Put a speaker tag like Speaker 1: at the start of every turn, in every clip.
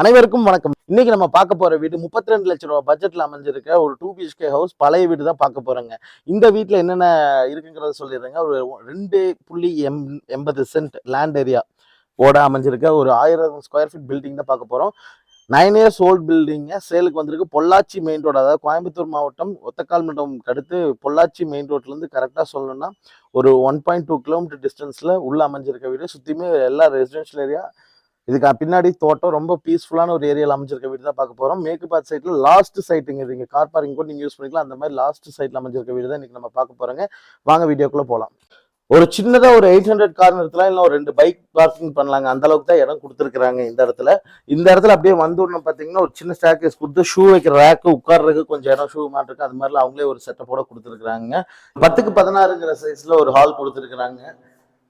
Speaker 1: அனைவருக்கும் வணக்கம். இன்னைக்கு நம்ம பார்க்க போற வீடு முப்பத்தி ரெண்டு லட்சம் ரூபாய் பட்ஜெட்ல அமைஞ்சிருக்க ஒரு டூ பிஹெச்கே ஹவுஸ் பழைய வீடு தான் பார்க்க போறோங்க. இந்த வீட்டில் என்னென்ன இருக்குங்கிறத சொல்லிடுறேங்க. ஒரு ரெண்டு புள்ளி எம் எண்பது சென்ட் லேண்ட் ஏரியா ஓட அமைஞ்சிருக்க ஒரு ஆயிரம் ஸ்கொயர் ஃபீட் பில்டிங் தான் பார்க்க போறோம். நைன் இயர்ஸ் ஓல்ட் பில்டிங்க சேலுக்கு வந்திருக்கு. பொள்ளாச்சி மெயின் ரோடு அதாவது கோயம்புத்தூர் மாவட்டம் ஒத்தக்கால் மண்டபம் அடுத்து பொள்ளாச்சி மெயின் ரோட்லேருந்து கரெக்டாக சொல்லணும்னா ஒரு ஒன் பாயிண்ட் டூ கிலோமீட்டர் டிஸ்டன்ஸில் உள்ளே அமைஞ்சிருக்க வீடு. சுற்றியுமே எல்லா ரெசிடென்ஷியல் ஏரியா இதுக்கு பின்னாடி தோட்டம் ரொம்ப பீஸ்ஃபுல்லான ஒரு ஏரியாவில் அமைஞ்சிருக்க வீடு தான் பார்க்க போகிறோம் மேற்கு பார்த்து சைட்டில் லாஸ்ட் சைட்டுங்க இது இங்கே கார் பார்க்கிங் கூட நீங்கள் யூஸ் பண்ணிக்கலாம். அந்த மாதிரி லாஸ்ட் சைட்டில் அமைஞ்சிருக்க வீடு தான் இன்றைக்கி நம்ம பார்க்க போகிறோங்க வாங்க வீடியோக்குள்ளே போகலாம் ஒரு சின்னதாக ஒரு எயிட் ஹண்ட்ரட் கார் நிறுத்தலாம். இல்லை ஒரு ரெண்டு பைக் பார்க்கிங் பண்ணலாங்க. அந்த அளவுக்கு தான் இடம் கொடுத்துருக்குறாங்க இந்த இடத்துல. இந்த இடத்துல அப்படியே வந்துடணும் பார்த்தீங்கன்னா ஒரு சின்ன ஸ்டாக்கேஸ் கொடுத்து ஷூ வைக்கிற ரேக்கு உட்கார்றதுக்கு கொஞ்சம் இடம் ஷூ மாட்டிருக்கு அது மாதிரிலாம் அவங்களே ஒரு செட்டப்போட கொடுத்துருக்குறாங்க. பத்துக்கு பதினாறுங்கிற சைஸில் ஒரு ஹால் கொடுத்துருக்குறாங்க.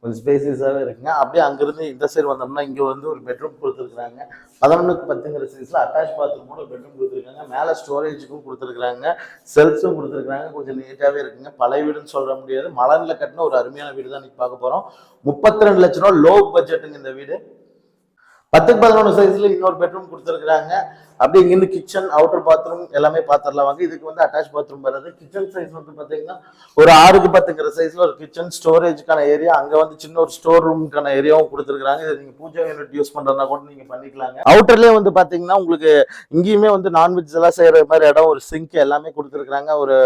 Speaker 1: கொஞ்சம் ஸ்பேசியஸாகவே இருக்குங்க. அப்படியே அங்கேருந்து இந்த சைடு வந்தோம்னா இங்கே வந்து ஒரு பெட்ரூம் கொடுத்துருக்குறாங்க. பதினொன்றுக்கு பத்துங்கிற சைஸில் அட்டாச் பாத்ரூம் கூட பெட்ரூம் கொடுத்துருக்காங்க. மேலே ஸ்டோரேஜுக்கும் கொடுத்துருக்குறாங்க. செல்ஃப்ஸும் கொடுத்துருக்குறாங்க. கொஞ்சம் நீட்டாகவே இருக்குங்க. பழைய வீடுன்னு சொல்ல முடியாது. மலனில் கட்டின ஒரு அருமையான வீடு தான் இன்றைக்கி பார்க்க போகிறோம் முப்பத்தி ரெண்டு லட்ச ரூபா லோ பட்ஜெட்டுங்க இந்த வீடு. பத்துக்கு பதினொன்று சைஸ்ல இன்னொரு பெட்ரூம் கொடுத்துருக்குறாங்க. அப்படியே இங்கிருந்து கிச்சன் அவுட்டர் பாத்ரூம் எல்லாமே பார்த்துடலாம் வாங்க. இதுக்கு வந்து அட்டாச் பாத்ரூம் வராது கிச்சன் சைஸ் வந்து பார்த்தீங்கன்னா ஒரு ஆறுக்கு பத்துங்கிற சைஸ்ல ஒரு கிச்சன் ஸ்டோரேஜ்க்கான ஏரியா அங்க வந்து சின்ன ஒரு ஸ்டோர் ரூமுக்கான ஏரியாவும் கொடுத்துருக்காங்க இதை நீங்க பூஜை யூனிட் யூஸ் பண்றதுனா கூட நீங்க பண்ணிக்கலாங்க. அவுட்டர்லயே வந்து பாத்தீங்கன்னா உங்களுக்கு இங்கேயுமே வந்து நான்வெஜ் எல்லாம் செய்யற மாதிரி இடம் ஒரு சிங்க் எல்லாமே கொடுத்துருக்காங்க ஒரு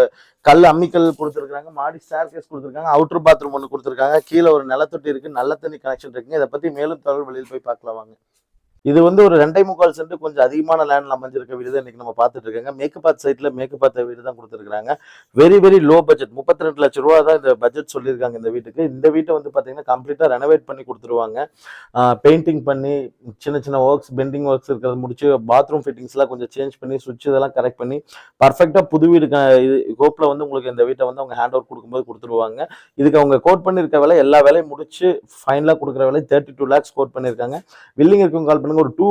Speaker 1: கல் அம்மிக்கல் கொடுத்துருக்காங்க மாடி ஸ்டார் கேஸ் கொடுத்துருக்காங்க. அவுட்டர் பாத்ரூம் ஒன்று கொடுத்துருக்காங்க. கீழே ஒரு நிலத்தொட்டி இருக்கு. நல்ல தண்ணி கனெக்ஷன் இருக்குங்க. இதை பத்தி மேலும் தகவல் வெளியில் போய் பார்க்கலாம் வாங்க. இது வந்து ஒரு ரெண்டே முக்கால் சென்ட் கொஞ்சம் அதிகமான லேண்ட்ல அமைஞ்சிருக்க வீடு தான் இன்னைக்கு நம்ம பார்த்துட்டு இருக்கோங்க. மேக்கப்பாத் சைட்ல மேக்கப்பாத் வீடு தான் கொடுத்துருக்காங்க வெரி வெரி லோ பட்ஜெட் முப்பத்தி ரெண்டு லட்ச ரூபா தான் இந்த பட்ஜெட் சொல்லியிருக்காங்க இந்த வீட்டுக்கு. இந்த வீட்டை வந்து பார்த்தீங்கன்னா கம்ப்ளீட்டாக ரெனோவேட் பண்ணி கொடுத்துருவாங்க. பெயிண்டிங் பண்ணி சின்ன சின்ன ஒர்க்ஸ் பெண்டிங் ஒர்க்ஸ் இருக்கிறத முடிச்சு பாத்ரூம் ஃபிட்டிங்ஸ்லாம் கொஞ்சம் சேஞ்ச் பண்ணி சுவிட்ச் இதெல்லாம் கரெக்ட் பண்ணி பர்ஃபெக்டாக புது வீடு இது கோப்பில் வந்து உங்களுக்கு இந்த வீட்டை வந்து அவங்க ஹேண்ட் ஓவர் கொடுக்கும்போது கொடுத்துருவாங்க. இதுக்கு அவங்க கோட் பண்ணியிருக்க வேலை எல்லா வேலையும் முடிச்சு ஃபைனலாக கொடுக்குற வேலை தேர்ட்டி டூ லேக்ஸ் கோட் பண்ணியிருக்காங்க வில்லிங் இருக்கும் கால் பண்ணுங்க ஒரு டூ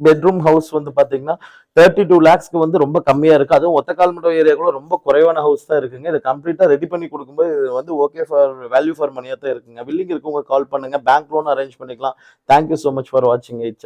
Speaker 1: பெட்ரூம் ஹவுஸ் வந்து பார்த்தீங்கன்னா தேர்ட்டி டூ லேக்ஸ்க்கு வந்து ரொம்ப கம்மியாக இருக்குது அதுவும் ஒத்தக்கால் மண்டபம் ஏரியா கூட ரொம்ப குறைவான ஹவுஸ் தான் இருக்குங்க. இதை கம்ப்ளீட்டாக ரெடி பண்ணி கொடுக்கும்போது இது வந்து ஓகே ஃபார் வேல்யூ ஃபார் மணியாக தான் இருக்குங்க. வில்லிங் இருக்கவங்க கால் பண்ணுங்க. பேங்க் லோன் அரேஞ்ச் பண்ணிக்கலாம். Thank you so much for வாட்சிங் எயிட்